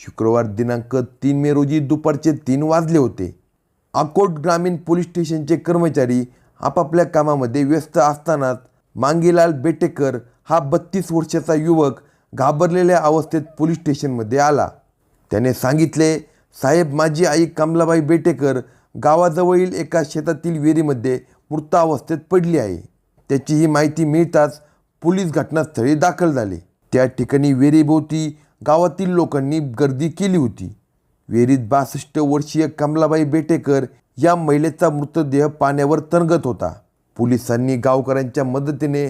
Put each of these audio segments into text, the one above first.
शुक्रवार दिनांक तीन मे रोजी दुपारचे तीन वाजले होते. अकोट ग्रामीण पोलीस स्टेशनचे कर्मचारी आपापल्या कामामध्ये व्यस्त असतानाच मांगीलाल बेटेकर हा बत्तीस वर्षाचा युवक घाबरलेल्या अवस्थेत पोलीस स्टेशनमध्ये आला. त्याने सांगितले साहेब माझी आई कमलाबाई बेटेकर गावाजवळील एका शेतातील विहिरीमध्ये मृतावस्थेत पडली आहे. त्याची ही माहिती मिळताच पोलीस घटनास्थळी दाखल झाले. त्या ठिकाणी विहिरीभोवती गावातील लोकांनी गर्दी केली होती. विहिरीत बासष्ट वर्षीय कमलाबाई बेटेकर या महिलेचा मृतदेह पाण्यावर तरंगत होता. पोलिसांनी गावकऱ्यांच्या मदतीने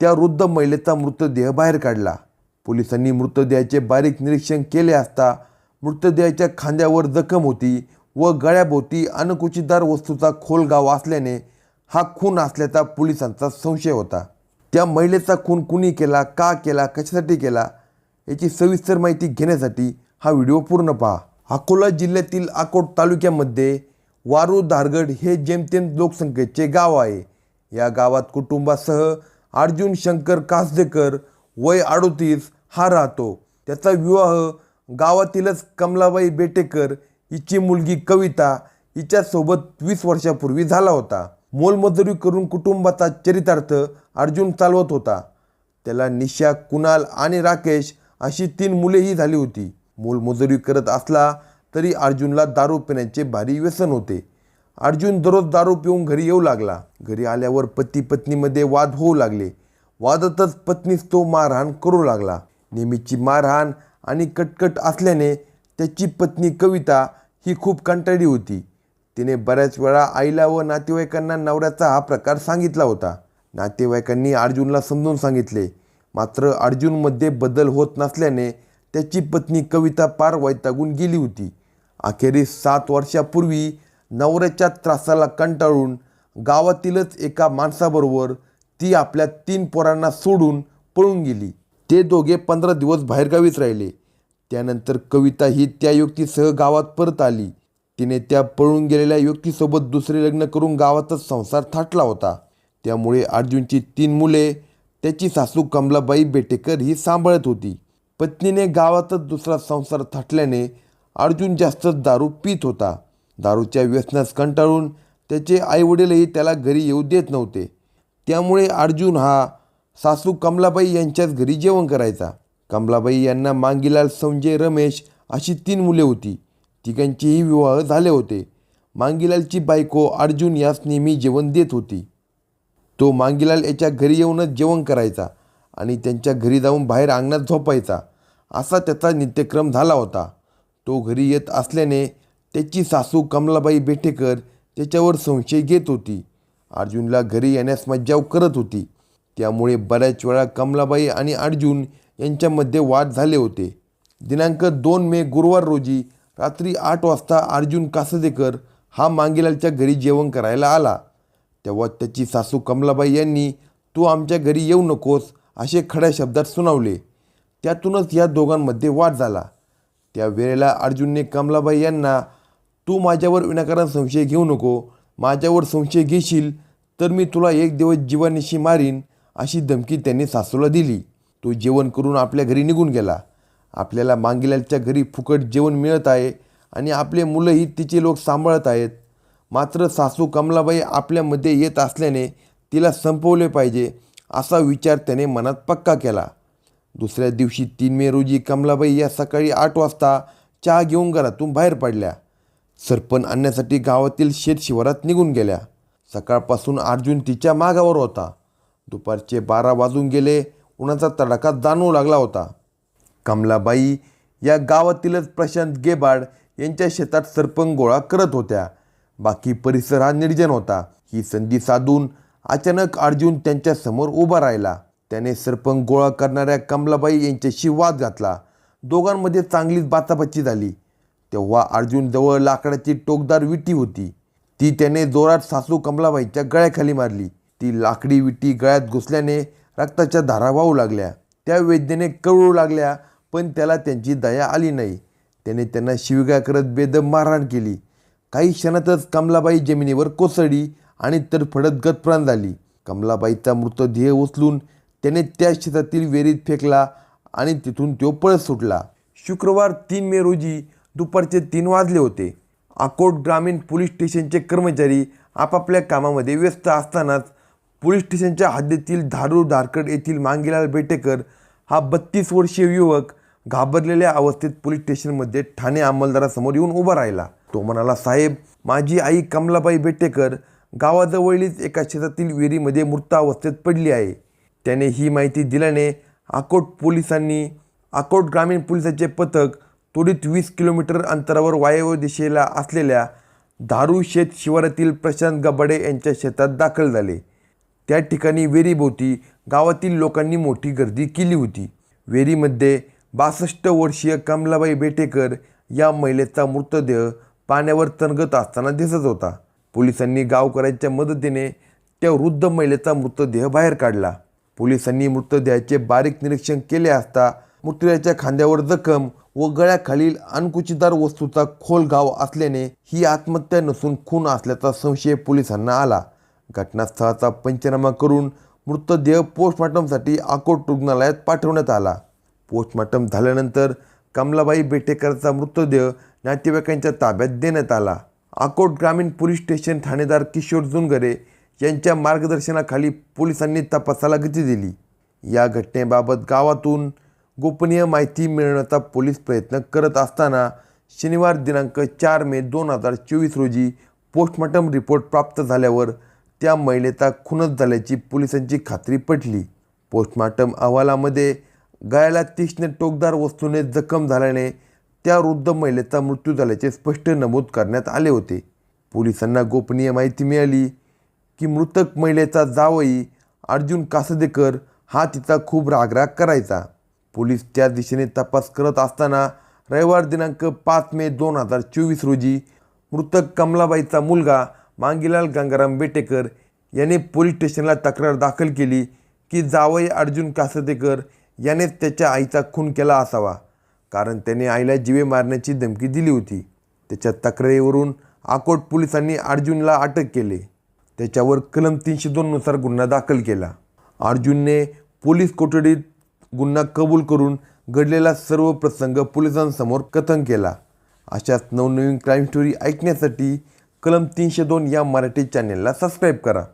त्या वृद्ध महिलेचा मृतदेह बाहेर काढला. पोलिसांनी मृतदेहाचे बारीक निरीक्षण केले असता मृतदेहाच्या खांद्यावर जखम होती व गळ्याभोवती अणकुचीदार वस्तूचा खोल गाव असल्याने हा खून असल्याचा पोलिसांचा संशय होता. त्या महिलेचा खून कुणी केला का केला कशासाठी केला याची सविस्तर माहिती घेण्यासाठी हा व्हिडिओ पूर्ण पहा. अकोला जिल्ह्यातील अकोट तालुक्यामध्ये वारू धारगड हे जेमतेम लोकसंख्येचे गाव आहे. या गावात कुटुंबासह अर्जुन शंकर कासदेकर वय अडोतीस हा राहतो. त्याचा विवाह गावातीलच कमलाबाई बेटेकर हिची मुलगी कविता हिच्यासोबत वीस वर्षापूर्वी झाला होता. मोलमजुरी करून कुटुंबाचा चरितार्थ अर्जुन चालवत होता. त्याला निशा कुणाल आणि राकेश अशी तीन मुलेही झाली होती. मोलमजुरी करत असला तरी अर्जुनला दारू पिण्याचे भारी व्यसन होते. अर्जुन दररोज दारू पिऊन घरी येऊ लागला. घरी आल्यावर पती पत्नीमध्ये वाद होऊ लागले. वादातच पत्नीस तो मारहाण करू लागला. नेहमीची मारहाण आणि कटकट असल्याने त्याची पत्नी कविता ही खूप कंटाळी होती. तिने बऱ्याच वेळा आईला व नातेवाईकांना नवऱ्याचा हा प्रकार सांगितला होता. नातेवाईकांनी अर्जुनला समजून सांगितले मात्र अर्जुनमध्ये बदल होत नसल्याने त्याची पत्नी कविता पार वैतागून गेली होती. अखेरीस सात वर्षापूर्वी नवऱ्याच्या त्रासाला कंटाळून गावातीलच एका माणसाबरोबर ती आपल्या तीन पोरांना सोडून पळून गेली. ते दोघे पंधरा दिवस बाहेरगावीच राहिले. त्यानंतर कविता ही त्या युवतीसह गावात परत आली. तिने त्या पळून गेलेल्या युक्तीसोबत दुसरे लग्न करून गावातच संसार थाटला होता. त्यामुळे अर्जुनची तीन मुले त्याची सासू कमलाबाई बेटेकर ही सांभाळत होती. पत्नीने गावातच दुसरा संसार थाटल्याने अर्जुन जास्तच दारू पित होता. दारूच्या व्यसनास कंटाळून त्याचे आईवडीलही त्याला घरी येऊ देत नव्हते. त्यामुळे अर्जुन हा सासू कमलाबाई यांच्याच घरी जेवण करायचा. कमलाबाई यांना मांगीलाल संजय रमेश अशी तीन मुले होती. तिघांचेही विवाह झाले होते. मांगीलालची बायको अर्जुन यास नेहमी जेवण देत होती. तो मांगीलाल याच्या घरी येऊनच जेवण करायचा आणि त्यांच्या घरी जाऊन बाहेर अंगणात झोपायचा. असा त्याचा नित्यक्रम झाला होता. तो घरी येत असल्याने त्याची सासू कमलाबाई बेटेकर त्याच्यावर संशय घेत होती. अर्जुनला घरी येण्यास मज्जाव करत होती. त्यामुळे बऱ्याच वेळा कमलाबाई आणि अर्जुन यांच्यामध्ये वाद झाले होते. दिनांक दोन मे गुरुवार रोजी रात्री आठ वाजता अर्जुन कासदेकर हा मांगीलालच्या घरी जेवण करायला आला. तेव्हा त्याची सासू कमलाबाई यांनी तू आमच्या घरी येऊ नकोस असे खड्या शब्दात सुनावले. त्यातूनच या दोघांमध्ये वाद झाला. त्या वेळेला अर्जुनने कमलाबाई यांना तू माझ्यावर विनाकारण संशय घेऊ नको माझ्यावर संशय घेशील तर मी तुला एक दिवस जीवानिशी मारीन अशी धमकी त्यांनी सासूला दिली. तो जेवण करून आपल्या घरी निघून गेला. आपल्याला मांगीलालच्या घरी फुकट जेवण मिळत आहे आणि आपले मुलंही तिचे लोक सांभाळत आहेत. मात्र सासू कमलाबाई आपल्यामध्ये येत असल्याने तिला संपवले पाहिजे असा विचार त्याने मनात पक्का केला. दुसऱ्या दिवशी तीन मे रोजी कमलाबाई या सकाळी आठ वाजता चहा घेऊन घरातून बाहेर पडल्या. सरपण आणण्यासाठी गावातील शेत शिवारात निघून गेल्या. सकाळपासून अर्जुन तिच्या मागावर होता. दुपारचे बारा वाजून गेले उन्हाचा तडाखा जाणवू लागला होता. कमलाबाई या गावातीलच प्रशांत गेबाड यांच्या शेतात सरपण गोळा करत होत्या. बाकी परिसर हा निर्जन होता. ही संधी साधून अचानक अर्जुन त्यांच्यासमोर उभा राहिला. त्याने सरपंच गोळा करणाऱ्या कमलाबाई यांच्याशी वाद घातला. दोघांमध्ये चांगलीच बाचाबाची झाली. तेव्हा अर्जुन जवळ लाकडाची टोकदार विटी होती. ती त्याने जोरात सासू कमलाबाईच्या गळ्याखाली मारली. ती लाकडी विटी गळ्यात घुसल्याने रक्ताच्या धारा वाहू लागल्या. त्या वेदनेने कळू लागल्या पण त्याला त्यांची दया आली नाही. त्याने त्यांना शिवगा करत बेदम मारहाण केली. काही क्षणातच कमलाबाई जमिनीवर कोसळली आणि तर फडत गतप्राण झाली. कमलाबाईचा मृतदेह उचलून त्याने त्या शेतातील वेरीत फेकला आणि तिथून तो पळत सुटला. शुक्रवार तीन मे रोजी दुपारचे तीन वाजले होते. अकोट ग्रामीण पोलीस स्टेशनचे कर्मचारी आपापल्या कामामध्ये व्यस्त असतानाच पोलीस स्टेशनच्या हद्दीतील धारूर धारकड येथील मांगीलाल बेटेकर हा बत्तीस वर्षीय युवक घाबरलेल्या अवस्थेत पोलीस स्टेशनमध्ये ठाणे अंमलदारासमोर येऊन उभा राहिला. तो म्हणाला साहेब माझी आई कमलाबाई बेटेकर गावाजवळीच एका शेतातील विहिरीमध्ये मृतावस्थेत पडली आहे. त्याने ही माहिती दिल्याने आकोट पोलिसांनी आकोट ग्रामीण पोलिसांचे पथक त्वरित वीस किलोमीटर अंतरावर वायव्य दिशेला असलेल्या दारू शेत शिवारातील प्रशांत गबाडे यांच्या शेतात दाखल झाले. त्या ठिकाणी वेरीभोवती गावातील लोकांनी मोठी गर्दी केली होती. वेरीमध्ये बासष्ट वर्षीय कमलाबाई बेटेकर या महिलेचा मृतदेह पाण्यावर तणगत असताना दिसत होता. पोलिसांनी गावकऱ्यांच्या मदतीने त्या वृद्ध महिलेचा मृतदेह बाहेर काढला. पोलिसांनी मृतदेहाचे बारीक निरीक्षण केले असता मृतदेहाच्या खांद्यावर जखम व गळ्याखालील अणकुचीदार वस्तूचा खोल घाव असल्याने ही आत्महत्या नसून खून असल्याचा संशय पोलिसांना आला. घटनास्थळाचा पंचनामा करून मृतदेह पोस्टमॉर्टमसाठी अकोट रुग्णालयात पाठवण्यात आला. पोस्टमॉर्टम झाल्यानंतर कमलाबाई बेटेकरचा मृतदेह नातेवाईकांच्या ताब्यात देण्यात आला. अकोट ग्रामीण पोलीस स्टेशन ठाणेदार किशोर जुनगरे यांच्या मार्गदर्शनाखाली पोलिसांनी तपासाला गती दिली. या घटनेबाबत गावातून गोपनीय माहिती मिळवण्याचा पोलीस प्रयत्न करत असताना शनिवार दिनांक चार मे दोन हजार चोवीस रोजी पोस्टमॉर्टम रिपोर्ट प्राप्त झाल्यावर त्या महिलेचा खुनच झाल्याची पोलिसांची खात्री पटली. पोस्टमॉर्टम अहवालामध्ये गळ्याला तीक्ष्ण टोकदार वस्तूने जखम झाल्याने त्या वृद्ध महिलेचा मृत्यू झाल्याचे स्पष्ट नमूद करण्यात आले होते. पोलिसांना गोपनीय माहिती मिळाली की मृतक महिलेचा जावई अर्जुन कासदेकर हा तिचा खूप रागराग करायचा. पोलीस त्या दिशेने तपास करत असताना रविवार दिनांक पाच मे दोन हजार चोवीस रोजी मृतक कमलाबाईचा मुलगा मांगीलाल गंगाराम बेटेकर याने पोलीस स्टेशनला तक्रार दाखल केली की जावई अर्जुन कासदेकर याने त्याच्या आईचा खून केला असावा. कारण त्याने आईला जिवे मारण्याची धमकी दिली होती. त्याच्या तक्रारीवरून आकोट पोलिसांनी अर्जुनला अटक केली. त्याच्यावर कलम तीनशे दोननुसार गुन्हा दाखल केला. अर्जुनने पोलीस कोठडीत गुन्हा कबूल करून घडलेला सर्व प्रसंग पोलिसांसमोर कथन केला. अशाच नवनवीन क्राईम स्टोरी ऐकण्यासाठी कलम तीनशे दोन या मराठी चॅनेलला सबस्क्राईब करा.